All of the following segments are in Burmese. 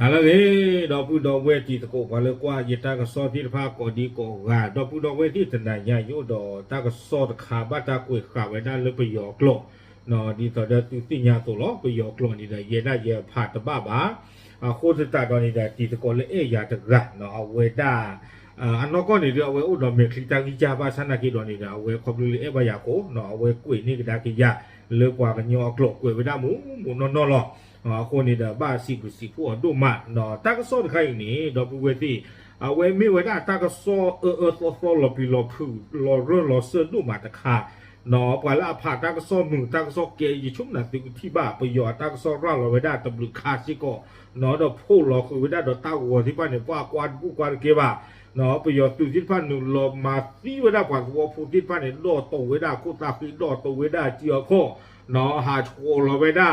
ဟာလေတော့ပူတော့ဝဲတီတကောဘာလဲကွာယတာကစောတိတဖာကိုဒီကိုဂါတော့ပူတော့ဝဲတီတန်ညာယောတော့တာကစောတခါဘတာကိုခါဝဲတာလပယောကလောနော်ဒီတော့တဲ့သူတင်ညာတော့လောပယောကလောနေတဲ့ယေနာယေဖာတပပါအခုတတတော့နေတဲ့တီတကောလေအေယာတကနော်အဝဲတာအနောကောနေတော့ဝဲဥတော်မေခလီတာကြီးကြပါဆန္ဒကိတော်နေတာဝဲခေါပလူလေအေဘယာကိုနော်ဝဲကွေနေကဒါကိယလေကွာကညောကလောကွေဝဒမှုမနော်နော်လော啊，过年的吧，西不西不都嘛，那大个说的可以呢，那不会的。啊，我没为那大个说，呃呃说说ร皮老铺老人老师都เ的看。นอปลาผ่าตักซอมือตักซ่เกยชุ่มนักที่บ้าปยอตักซอร่าเราไม่ได้ตำลึกคาสิโกเนาะดอกพูเราคือไม่ได้ดอกตาหัวที่บ้านเนี่ยว่ากวนผู้กวนเกบ้านอปยอตุที่บ้านหนุ่งลมมาซีเวม่ได้กวนวัวผู้ที่บ้านเนี่ยดอโตเวได้โคตาคือดอโตเวได้เจียโคเนาะหาโชเราไม่ได้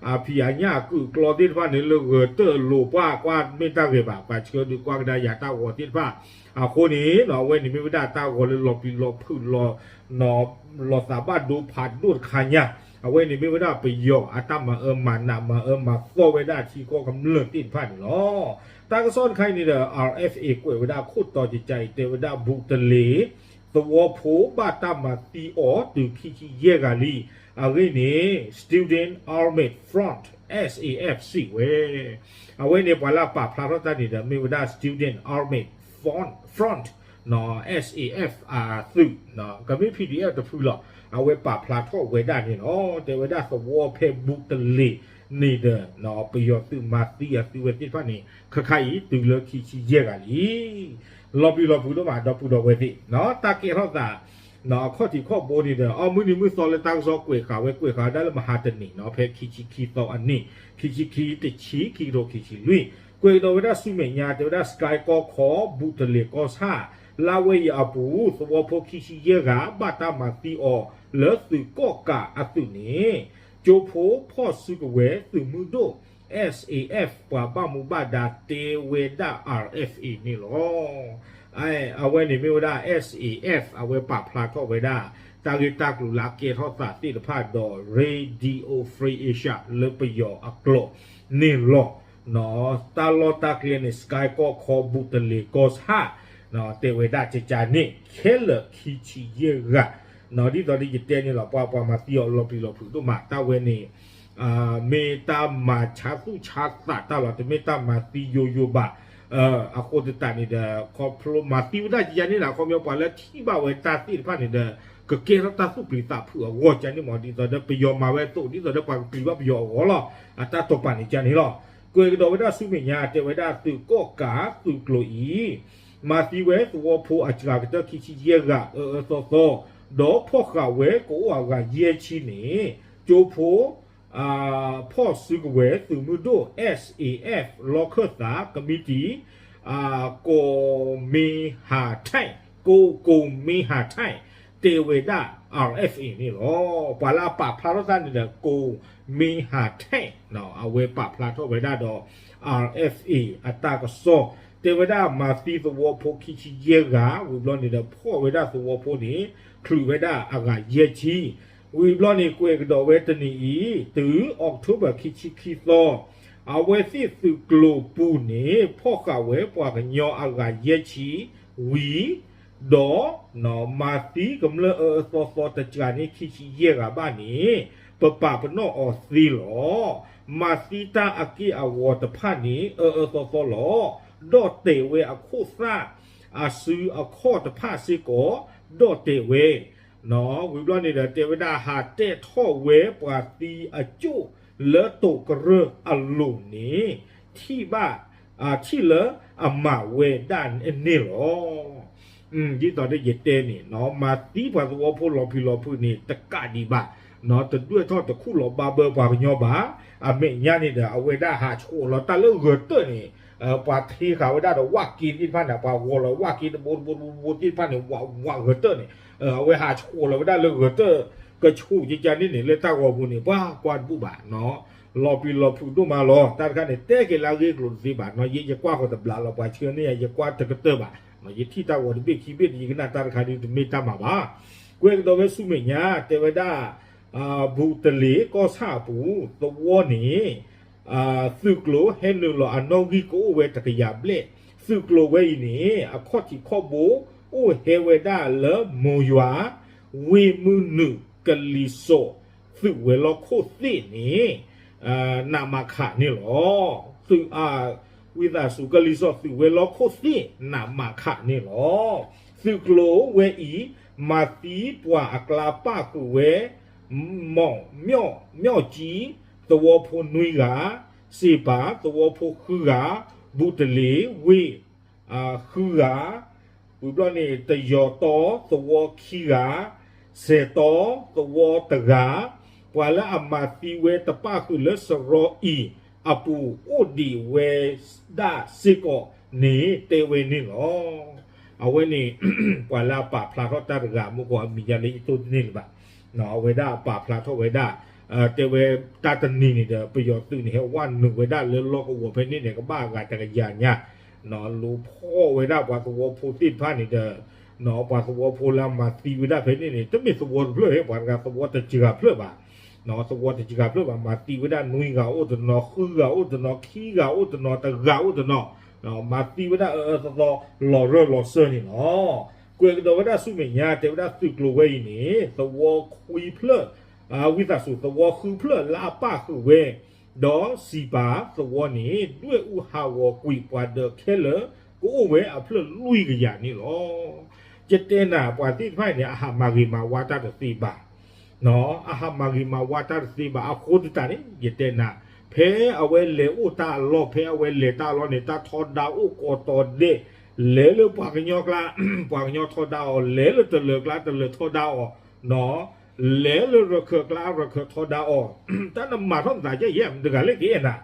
ကဆောအအသောသောလပီလဖူလောရလောဆတို့မတခါနော်ပလာဖာတကဆောမှုတကဆောကေယချုံနာတိတိဘာပယောတကဆောရလောဝဲတာတဘလူခါစီကိုနော်တော့ဖို့လောခုဝဲတာတော့တောက်ဝတိပါနေပွားကွာဘူးကွာကေပါနော်ပယောသူတိဖာနူလောမာတိဝဲတာကွာဘောဖူတိပါနေတော့တော့ဝဲတာကိုတာဖီတော့တော့ဝဲတာជីောခောနော်ဟာချိုလောဝဲတာ a pia nya ku klodin pa ne lo ge te lo pa kwa me ta ge ba pa chyo du kwa da ya ta wo tin pa a ko ni no we ni me da ta wo le lo pi lo phu lo no lo sa ba du pha du kha nya a we ni me da pe yo a ta ma e ma na ma e ma so we da chi ko kam le tin pa ni lo ta ka son khai ni da rfa ကို we da ခုတော်ကြကြ te we da bu te le သဝဖိုးပါတမတီအောတူခီချီရဲကလီအဝိနေ student armed front SAFC ဝဲအဝိနေပလာပါဖလာရတာနေတဲ့မေဝဒ student armed front front နော် SAF အာသူနော်ကမိ PDF တဖူလာအဝဲပါဖလာထော့ဝဲတာနေနော်တေဝဒသဝဖေဘုတ်တလီနေတဲ့နော်ပယောသူမတီယသူဝဲတိဖာနေခခိုင်တူလခီချီရဲကလီလော်ဘီလော်ဘူးတော့မှာတော့ပူတော့ဝဲတိနော်တကေဟောတာ နော်ခေါတိခေါဘောဒီတဲ့အော်မူနီမူစော်လက်တောက်စောကွေခါဝဲကွေခါဒါလမဟာတနီနော်ဖဲခီချီခီတော့အနိခီချီခီတချီခီရိုခီချီလွိကွေတော့ဝဒဆုမေညာတော့စကိုင်ကောခေါဘူတလေကောစာလာဝေးအပူသောဖို့ခီချီရေကဘာတာမတီအော်လောစုကောကာအတုနေဂျိုဖိုဖော့စုကဝဲသူမှုတို့ SAF ပွားပမှုဘာဒါတေဝေဒ RFA နေလော ไอเอาไวนินมิวด้า S E F เอาไว้ปรับพลาก็ไวได้ตาลิตากลุลักเกทยรติศาตร์ภาพดอเรดิโอฟรีเอชาเลปยออักโลนี่ลอเนาะตาลอตาเลียนสกายก็คอบุตเลกอสฮาเนาะเตเวดาเจจานี่เคลคิชิเยกะเนาะที่ตอนนี้จิตเตนี่เราปอปอมาเตียวลอปีลอผูตุมาตาเวนี่เมตามาชาตุชาตาตาเราจะเมตามาติโยโยบา ကကေရတာစုပလီတာဖူအဝချန်နေမော်ဒီတော့ပယောမာဝဲတို့ဒီတော့ပါပလီဘပယောဟောလာအတတော့ပန်နေချန်နေလောကိုယ်တော်ဝဒဆုမညာတေဝဒသူကောကာသူကလိုဤမာတီဝဲသူဝဖိုအချရာကတခိချီယေကအဲ သောသောဒေါ်ဖောခဝဲကိုဝါကယေချီနေကျိုးဖိုအာဖော့စုကဝဲသူမှုတို့ SAF local တာ committee အာကိုမီဟာထိုင်ကိုကိုမီဟာထိုင်တေဝေဒ RFA นี่หรอปาลาปะพลาทานนี่ကိုမီဟာထိုင်နော်အဝဲပပလာတော့ဝေဒတော့ RFA အတာကစောတေဝဒမာသီသဝဖိုခိချီယေကဝီဘလနေတဲ့ဖောဝေဒသဝဖိုနေခလူဝေဒအကယေချီ we block นี่กวยกดอเวตนีอี ဝီဘလနီကွေကတော်ဝဲတနီဤသူအောက်တိုဘာခိချိခိသောအဝဲစီစုဂလိုပူနေဖော့ကဝဲပွားကညောအကရက်ချီဝီဒေါ်နော်မာတီကမ္လအစောစောတချာနေခိချိရေကဘာနေပပပနောအော်စီလောမာစီတာအကီအဝတ်တဖာနေအစောစောလောဒေါ်တေဝဲအခုစာအဆူအခေါ်တဖာစီကိုဒေါ်တေဝဲ နော်ဝိဘလနေတဲ့တေဝဒဟာတဲ့ထော့ဝဲပွာတီအကျို့လေတုကရအလုံနေထိပါအာချိလအမဝဲဒန်အနေလောอืมဒီတော့တဲ့ရတဲ့နေနော်မာတီပါသောဖို့လော်ဖီလော်ဖူနေတကဒီပါနော်တတွေ့တော့တခုလောဘာဘဘာညောပါအမေညနေတဲ့အဝဲဒဟာချိုလောတလို့ရတဲ့နေ ปาที่เขาได้ดอกว่ากินที่พันเนี่ยปาวเลยว่ากินบุญบุญบุญที่พันเนี่ยว่าว่าเฮอเตอร์เนี่ยเออเวหาชูเราไม่ได้เลยเฮอร์เตอร์ก็ชูจริงจนี่เนี่ยเลยตั้งว่าบุญเนี่ยว่ากวนผู้บะเนาะรอปีรอผู้ดูมารอตานกันเนี่ยเต้กินลาเรียกหลุดสีบาทเนาะยี่งจะกว้าเขาแตลาเราไปเชื่อเนี่ยจะกว้าตะกเตอร์บางมันยี่ที่ตาวันเบี้ยขี้เบี้ยยิ่งน่าตานกันนี่มีตามาบ้ากูเองตัวเวสุเมียเทวดาอ่าบุตรลีก็ทราปูตัววอนี่ အာသုကလိုဟဲနူလိုအနောဂီကိုဝဲတကရပလက်သုကလိုဝဲနေအခေါတိခေါဘိုအိုဟေဝဒါလမွန်ယွာဝေမှုနုကလီဆိုသုဝဲလောခိုသိနေအာနာမခနေလောသုအာဝိသစုကလီဆိုသုဝဲလောခိုသိနာမခနေလောသုကလိုဝဲဤမာတီပွာအကလာပကူဝဲမောင်မြော့မြော့ကြီး တဝဖို့နွိကစေပါတဝဖို့ခူကဘူတလီဝေအာခူကဝိပလနေတယောတောသဝခီကစေတောသဝတကပဝလာအမတိဝေတပခုလစရောဤအပူအိုဒီဝေဒါစေကောနေတေဝေနေလောအဝေနေပဝလာပဖလာတော့တရကမကောမီယလေးတုနေလပါနော်ဝေဒပဖလာတော့ဝေဒ เต่เวตาตันนี่นี่เดประโยชน์ตื่นเฮวันหนึ่งไว้ได้เรื่องโลกวัวเพนนี่เนี่ยก็บ้ากันแต่กรยานเนี่ยนอนรู้พ่อไว้ได้านปากวัวพูตินพานนี่เดหนอปากวัวพูลามาตีไว้ได้เพนนี่เนี่ยจะมีสวนเพื่อให้ปากสวรรค์จะเจือเพื่อบ่านอสวนตะจะเจืเพื่อบ่ามาตีไว้ได้นุ่ยเงาอุตนอคือเงาอุตนอขี้เงาอุตนอตะเงาอุตนอเนอะมาตีไว้ได้เออรอรอเรื่องรอเสื้อนี่เนาะกูเองโดนไว้ด้สู้เมียแต่ไวได้านสู้กลัวไว้นี่สวรคุยเพลิด ลาปะคือเว ဒေါ်စီပါသဝနေတွေ့ဥဟာဝကွီပွားတဲ့ခဲလကိုဝဲအဖလလူရရနေလောကျတဲ့နာပွားတိဖိုင်နေအဟာမာဂီမာဝါတာတဲ့စီပါနော်အဟာမာဂီမာဝါတာတဲ့စီပါအခုတတနေကျတဲ့နာဖဲအဝဲလေဥတာလောဖဲအဝဲလေတာလောနေတာထောဒါဥကိုတော်တဲ့လဲလပွားကညောကလာပွားကညောထောဒါလဲလတလကလာတလထောဒါနော် လဲလရခကလာရခထောဒါအောတနမထုံတာကြရဲ့ဒကလေးကေနာ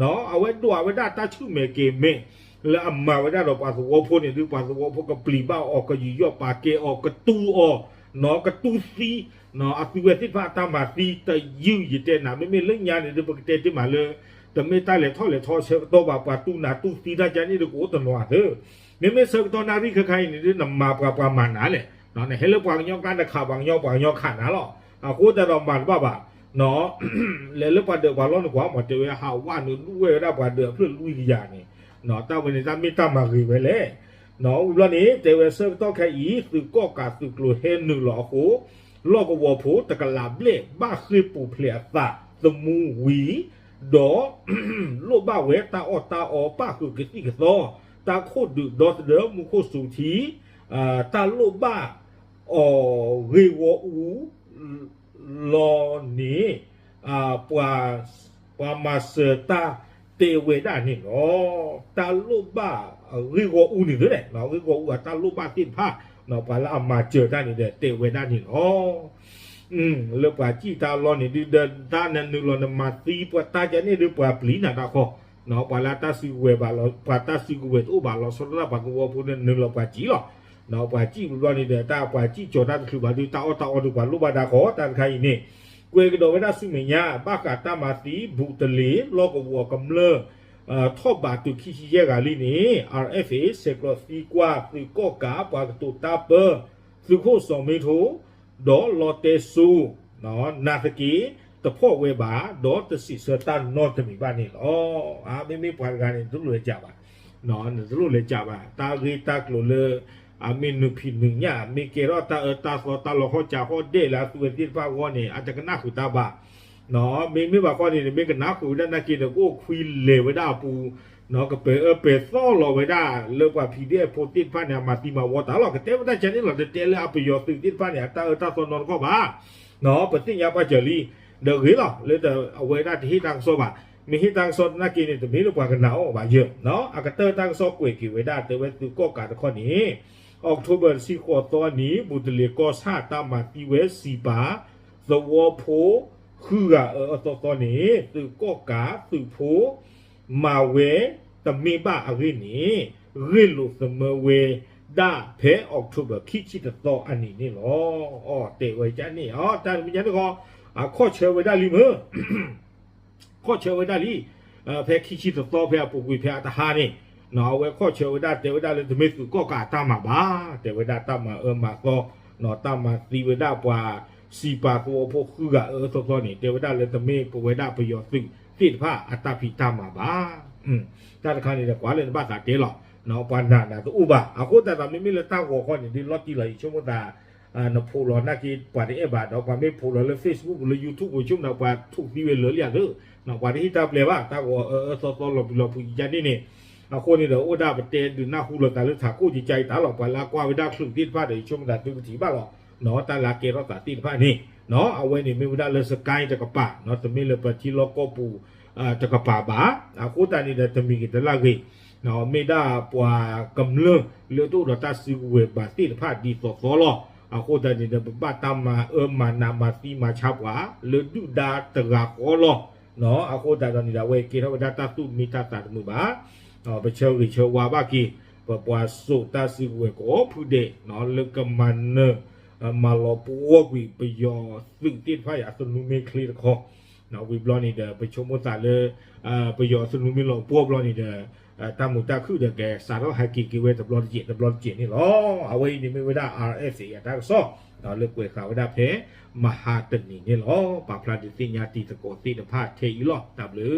နော်အဝဲတော့အဝဲတာတချုမေကေမေလာအမဝဲတော့ပါသဝဖို့နေဒီပါသဝဖို့ကပလီပါအော်ကယူရပါကေအော်ကတူအော်နော်ကတူစီနော်အတူဝဲတိဖာတမတီတယူရတဲ့နာမေမေလညာနေဒီပကတဲ့တိမလေတမေတလေထောလေထောချက်တော့ပါပါတူနာတူစီတာကြနေဒီကိုတနွားတယ်မေမေစကတော့နာရီခခိုင်နေဒီနမပါပါမနာလေ နော်နဲ့ဟဲလပွားညောကန်တခါပန်ညောပွားညောခနာလောအခုတတော်မှန်ပါပါနော်လဲလပတ်တော့ဘာလို့ကွာမတေဟာဝါနလူဝဲရပါတော့ဖလူကြီးရနေနော်တာဝင်တာမိတမကြီးပဲလေနော်ဥလနေတေဝဆတော့ခဲဤသူကောကာသူကလိုဟဲနူလောကိုလောကဝဖို့တကလာဘလေဘာခိပူဖလေတာသမူဝီဒေါ်လောဘဝဲတာအောတာအောပါခုကတိကတော့တာခိုဒူဒေါ်ဒေမူခိုစုတီအာတာလောဘ 哦，为我无老你啊，把把马斯达得为大你哦，大路吧，为我无你的嘞，那为我无大路吧，对怕，那把那马斯达你的得为大你哦。Hmm, lepas ci talon ni dia dan dan nulon mati buat tajam ni dia buat beli nak tak kok. Nak balata si gue balos patasi gue tu balos saudara bagus pun nulon paci lah. နော်ပါလာတစီဝဲပါလောပါတစီဝဲတူပါလောဆောရပါကောဖုန်နလပါကြီးလောနော်ပါကြည့်လို့နေတဲ့တာပါကြည့်ကြော်တာတစ်ခုပါဒီတာအော်တာအော်တို့ပါလို့ပါတာခေါ်တန်ခိုင်းနေကွေကတော့ဝဒဆုမညာဘကတာမတိဘူတလေလောကဝကမလအာထောပါတူခိရှိရကလေးနေ RFA စေကလစီကွာသူကောကာပါတူတာပသူခိုဆောင်မေထိုဒေါ်လော်တေဆူနော်နာသကီတဖို့ဝဲပါဒေါ်တစီစတန်နော့တမီပါနေလောအာမေမေပွားကနေသူလိုကြပါနော်သူလိုလေကြပါတာဂီတာကလိုလေ amin nu phi nu nya mi ke ro ta e ta so ta lo ho cha ho de la tu ti pa wo ni a ta kana khu ta ba no mi mi ba ko ni mi ka na khu da na ki de ko khwi le we da pu no ka pe e pe so lo we da le pa phi de po ti pa na ma ti ma wo ta lo ka te da cha ni lo de te le a pe yo ti ti pa ni ta e ta so no ko ba no pa ti nya pa je li de ri lo le de we da ti dang so ba มีฮิตังสดนักกินตัวมีลูกปากกันหนาวออกมาเยอะเนาะอากาเตอร์ตั้งซอกกวยกิเวดาเตเวตุก็กาตะข้อนี้ ออกโทเบอร์ซีขวตัวนี้บุตรเลียก็ซาตามมาตีเวสีบาสวอโพคืออะเออตัวตัวนี้ตือก็กาตือโพมาเวตมีบ้าอะไรนี้ริลุเสมอเวด้าเพอออกโทเบอร์คิชิตต่ออัน အောက်တိုဘာစီခေါ်တော်နီဘူတလီကောစာတာမတီဝဲစီပါ the war po ခူကအတော်တော်နေသူကော့ကာသူဖိုမာဝဲတမင်ပါအရင်းနေရီလိုသမဝဲဒါဖဲအောက်တိုဘာခိချီတော်အနီနေလောအော်တေဝဲကြနေဟောတာမြန်တော့အခေါ်ချေဝဲဒါလီမခေါ်ချေဝဲဒါလီဖဲခိချီတော်ဖဲပူကွေဖဲအတဟာနေ နော်ဝဲခော့ချေဝဒတေဝဒလေဒမေစုကောကာတမဘာတေဝဒတမအမကောနော်တမသီဝဒပွာစီပါကိုဖို့ခုကအသောသောနေတေဝဒလေဒမေပဝဒပယောသိတိတဖအတဖိတမဘာอืมတတခါနေကွာလေဘာသာတေလောနော်ပန္နာနာသူဥပါအခုတတမိမိလက်တောက်ကိုခေါ်နေဒီလော့တီလိုက်ချုံမတာအနဖိုလော်နာကိပါဒီအဘတော့ပါမေဖိုလော်လေ Facebook လေ YouTube ကိုချုံတော့ပါထုတ်ပြီးလေလေရတော့နော်ပါဒီတာပလေပါတာကိုအသောသောလော်ဘလော်ပူရနေနေ အခုနေတော့ဩဒါပတဲဒနာဟူလောတာလေသာကိုကြိုက်တာလောပါလာကွာဝဒါခလုတိဖာတွေချုံတာတူတီပါလောနော်တာလာကေရောတာတိဖာနေနော်အဝဲနေမိဝဒါလေစကိုင်းတကပါနော်တမီလေပချီလောကောပူအာတကပါပါအခုတန်နေတဲ့တမီကတလာကြီးနော်မေဒါပွာကမ္လလေတူရတာစီဝေဘာတိဖာဒီသောသောလောအခုတည်းတဲ့ဘတ်တမအမနာမစီမချပွာလေဒူဒါတရာကောလော နော်အခုတည်းနေတာဝေကေရောဒါတာတုမီတာတာမှုပါနော်ဘချောရီချောဝါဘကီပပွာစုတာစီဝေကိုဖုဒေနော်လကမန်နမလောပဝကွီပယောသုတိဖာရသနုမေခလီခောနော်ဝီဘလောနေတဲ့ပချုံမတာလေအာပယောသနုမေလောပဝဘလောနေတဲ့တမှုတခုတကယ်စာတော့ဟက်ကီကီဝဲတဘလော့ဂျီတဘလော့ဂျီနီလောအဝေးဒီမီဝဒ RS ရတာဆောတော့လုကွေခါဝဒဖဲမဟာတနီနီလောပါပလာဒီတင်ညာတီတကိုတီတဖတ်ထေဤလော W